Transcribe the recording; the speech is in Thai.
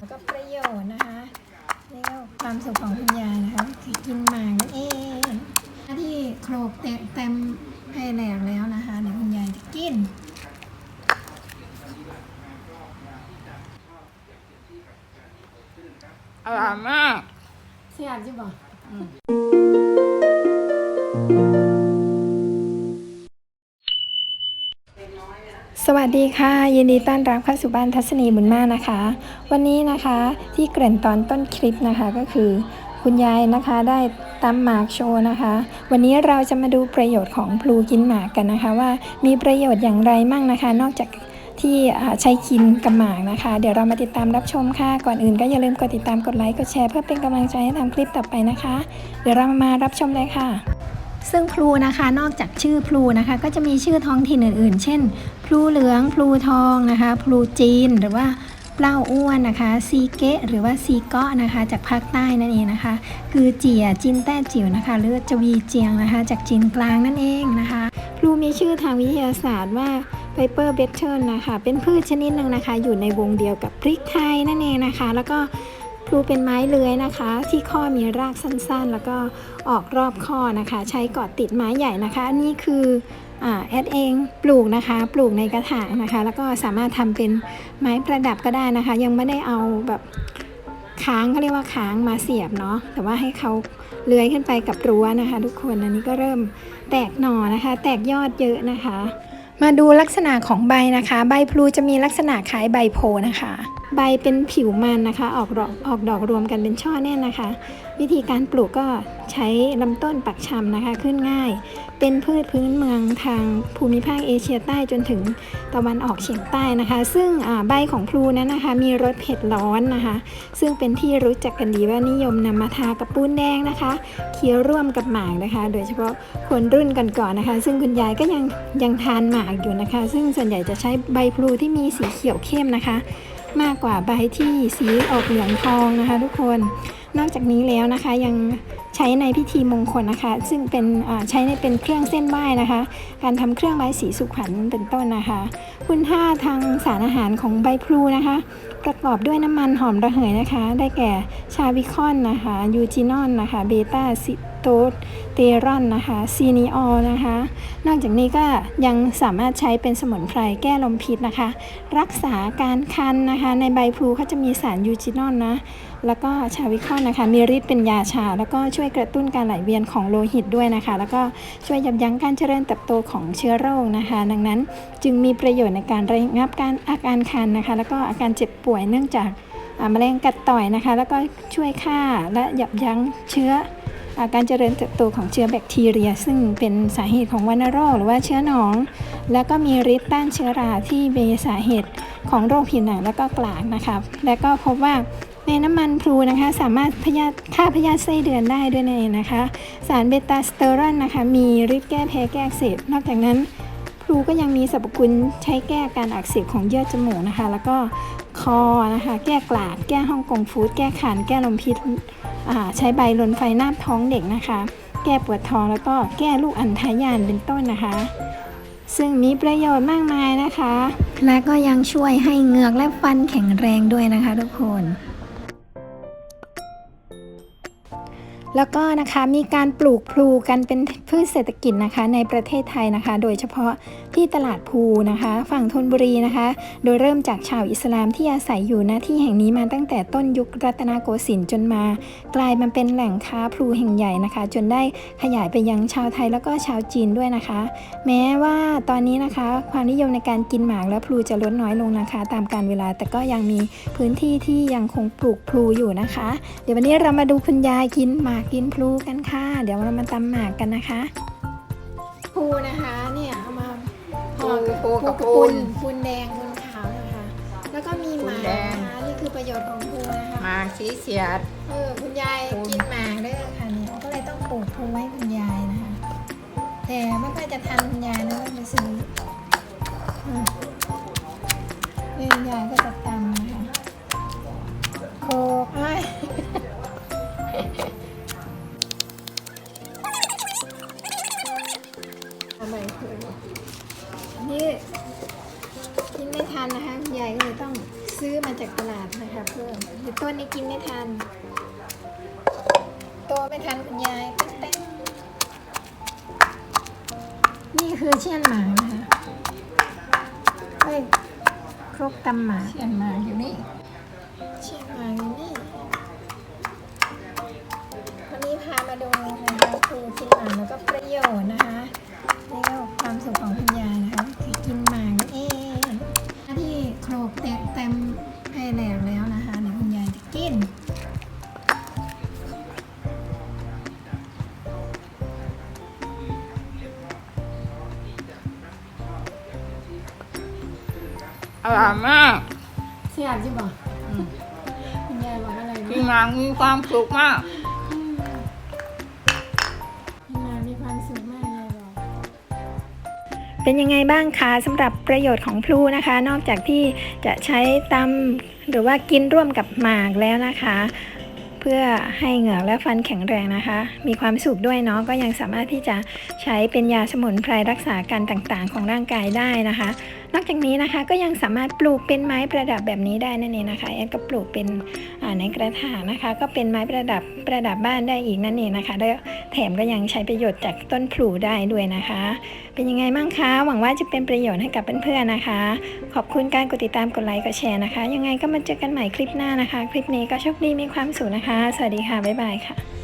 แล้วก็ประโยชน์นะคะเรียกว่าความสุขของคุณยายนะคะคือกินหมากนั่นเองที่โครกเต็มเต็มให้แหลกแล้วนะคะเดี๋ยวคุณยายจะกินอร่อยมากเสียบใช่ปะ วัสดีค่ะ ยินดีต้อนรับเข้าสู่บ้านทัศนีบุญมากนะคะ วันนี้นะคะที่เกริ่นตอนต้นคลิปนะคะก็คือ คุณยายนะคะได้ตำหมากโชว์นะคะ วันนี้เราจะมาดูประโยชน์ของพลูกินหมากกันนะคะว่ามีประโยชน์อย่างไรมั่งนะคะ นอกจากที่ใช้กินกับหมากนะคะ เดี๋ยวเรามาติดตามรับชมค่ะ ก่อนอื่นก็อย่าลืมกดติดตามกดไลค์กดแชร์เพื่อเป็นกำลังใจให้ทำคลิปต่อไปนะคะ เดี๋ยวเรามารับชมเลยค่ะซึ่งพลูนะคะนอกจากชื่อพลูนะคะ ก็จะมีชื่อท้องถิ่นอื่น ๆ เช่น ลูเหลืองพลูทองนะคะพลูจีนหรือว่าเปล้าอ้วนนะคะซีเกะหรือว่าซีเกาะนะคะ จากภาคใต้นั่นเองนะคะ คือเจียจินแต้จิ๋วนะคะหรือจวีเจียงนะคะ จากจีนกลางนั่นเองนะคะพลูมีชื่อทางวิทยาศาสตร์ว่าไ i เปอร์เบเทิลนะคะ เป็นพืชชนิดหนึ่งนะคะ อยู่ในวงเดียวกับพริกไทยนั่นเองนะคะ แล้วก็พลูเป็นไม้เลื้อยนะคะ ที่ข้อมีรากสั้นๆ แล้วก็ออกรอบข้อนะคะ ใช้กาะติดไม้ใหญ่นะคะ นี่คือ แอดเองปลูกนะคะปลูกในกระถางนะคะ แล้วก็สามารถทำเป็นไม้ประดับก็ได้นะคะ ยังไม่ได้เอาแบบค้างเขาเรียกว่าค้างมาเสียบเนาะแต่ว่าให้เขาเลื้อยขึ้นไปกับรั้วนะคะ ทุกคนอันนี้ก็เริ่มแตกหน่อนะคะ แตกยอดเยอะนะคะ มาดูลักษณะของใบนะคะ ใบพลูจะมีลักษณะคล้ายใบโพนะคะ ใบเป็นผิวมันนะคะ ออกดอกออกดอกรวมกันเป็นช่อแน่นนะคะ วิธีการปลูกก็ใช้ลำต้นปักชำนะคะ ขึ้นง่าย เป็นพืชพื้นเมืองทางภูมิภาคเอเชียใต้จนถึงตะวันออกเฉียงใต้นะคะ ซึ่งใบของพลูนั้นนะคะ มีรสเผ็ดร้อนนะคะ ซึ่งเป็นที่รู้จักกันดีว่านิยมนำมาทากับปูนแดงนะคะเคี้ยวร่วมกับหมากนะคะ โดยเฉพาะคนรุ่นก่อนๆนะคะ ซึ่งคุณยายก็ยังยังทานหมากอยู่นะคะ ซึ่งส่วนใหญ่จะใช้ใบพลูที่มีสีเขียวเข้มนะคะ มากกว่าใบที่สีออกเหลืองทองนะคะ ทุกคน นอกจากนี้แล้วนะคะยังใช้ในพิธีมงคลนะคะ ซึ่งเป็นใช้ในเป็นเครื่องเส้นไหว้นะคะ การทำเครื่องไม้สีสุขวัญเป็นต้นนะคะ คุณค่าทางสารอาหารของใบพลูนะคะ ประกอบด้วยน้ำมันหอมระเหยนะคะ ได้แก่ชาวิคอนนะคะยูจินอนนะคะเบต้าซิ โตสเตรอนนะคะซีนีออลนะคะ นอกจากนี้ก็ยังสามารถใช้เป็นสมุนไพรแก้ลมพิษนะคะ รักษาการคันนะคะ ในใบพลูเขาจะมีสารยูจินอนนะแล้วก็ชาวิคอนนะคะ มีฤทธิ์เป็นยาชา แล้วก็ช่วยกระตุ้นการไหลเวียนของโลหิตด้วยนะคะ แล้วก็ช่วยยับยั้งการเจริญเติบโตของเชื้อโรคนะคะ ดังนั้นจึงมีประโยชน์ในการระงับการอาการคันนะคะ แล้วก็อาการเจ็บป่วยเนื่องจากแมลงกัดต่อยนะคะ แล้วก็ช่วยฆ่าและยับยั้งเชื้อ การเจริญเติบโตของเชื้อแบคทีเรีย ซึ่งเป็นสาเหตุของวัณโรคหรือว่าเชื้อหนอง แล้วก็มีฤทธิ์ต้านเชื้อราที่เป็นสาเหตุของโรคผิวหนังแล้วก็กลากนะคะและก็พบว่าในน้ำมันพลูนะคะสามารถพยาฆ่าพยาธิไส้เดือนได้ด้วยนั่นนะคะ สารเบต้าสเตอรอนนะคะมีฤทธิ์แก้แพ้แก้อักเสบนอกจากนั้นพลูก็ยังมีสรรพคุณใช้แก้การอักเสบของเยื่อจมูกนะคะ แล้วก็ คอนะคะ แก้กลากแก้ฮ่องกงฟูดแก้ขัน แก้ลมพิษใช้ใบลนไฟหน้าท้องเด็กนะคะ แก้ปวดท้องแล้วก็แก้ลูกอัณฑายานเป็นต้นนะคะ ซึ่งมีประโยชน์มากมายนะคะ และก็ยังช่วยให้เหงือกและฟันแข็งแรงด้วยนะคะทุกคนแล้วก็นะคะมีการปลูกพลูกันเป็นพืชเศรษฐกิจนะคะในประเทศไทยนะคะ โดยเฉพาะที่ตลาดพลูนะคะ ฝั่งธนบุรีนะคะ โดยเริ่มจากชาวอิสลามที่อาศัยอยู่ณที่แห่งนี้มาตั้งแต่ต้นยุครัตนโกสินทร์จนมา กลายมาเป็นแหล่งค้าพลูแห่งใหญ่นะคะ จนได้ขยายไปยังชาวไทยแล้วก็ชาวจีนด้วยนะคะ แม้ว่าตอนนี้นะคะ ความนิยมในการกินหมากและพลูจะลดน้อยลงนะคะ ตามการเวลาแต่ก็ยังมีพื้นที่ที่ยังคงปลูกพลูอยู่นะคะ เดี๋ยววันนี้เรามาดูคุณยายกินหมากกินพลูกันค่ะ เดี๋ยวเรามาตำหมากกันนะคะพลูนะคะ ห่อกับพลูกับพลูปูนปูนแดงปูนขาวนะคะ แล้วก็มีหมากปูนแดง นะคะนี่คือประโยชน์ของพลูนะคะหมากสีเสียด เออคุณยายปูนกินหมากเด้อค่ะเนี่ยก็เลยต้องปลูกพลูให้คุณยายนะคะ แต่ไม่ค่อยจะทันคุณยายนะต้องไปซื้ออื ตลาดนะคะเพิ่มหรือต้นนี้กินไม่ทันโตไม่ทันคุณยายเป๊ะๆนี่คือเชี่ยนหมากนะคะเอ้ยครกตำหมากเชียนมาอยู่นี่ เชี่ยนหมากอยู่นี่วันนี้พามาดูนะคะคือกินหมากแล้วก็ประโยชน์นะคะนี่ก็ความสุขของคุณยายนะคะ อร่อยมากเสียบใช่ปะคุณยายบอกอะไรพี่นะนางมีความสุขมากพี่มามีความสุขมากเลยบอกเป็นยังไงบ้างคะสำหรับประโยชน์ของพลูนะคะ นอกจากที่จะใช้ตำหรือว่ากินร่วมกับหมากแล้วนะคะ เพื่อให้เหงือกและฟันแข็งแรงนะคะ มีความสุขด้วยเนาะก็ยังสามารถที่จะใช้เป็นยาสมุนไพรรักษาการต่างๆ ของร่างกายได้นะคะ นอกจากนี้นะคะก็ยังสามารถปลูกเป็นไม้ประดับแบบนี้ได้นั่นเองนะคะแอดก็ปลูกเป็นในกระถางนะคะ ก็เป็นไม้ประดับประดับบ้านได้อีกนั่นเองนะคะแล้วแถมก็ยังใช้ประโยชน์จากต้นพลูได้ด้วยนะคะ เป็นยังไงบ้างคะหวังว่าจะเป็นประโยชน์ให้กับเพื่อนๆนะคะ ขอบคุณการกดติดตามกดไลค์กดแชร์นะคะ ยังไงก็มาเจอกันใหม่คลิปหน้านะคะ คลิปนี้ก็โชคดีมีความสุขนะคะ สวัสดีค่ะบ๊ายบายค่ะ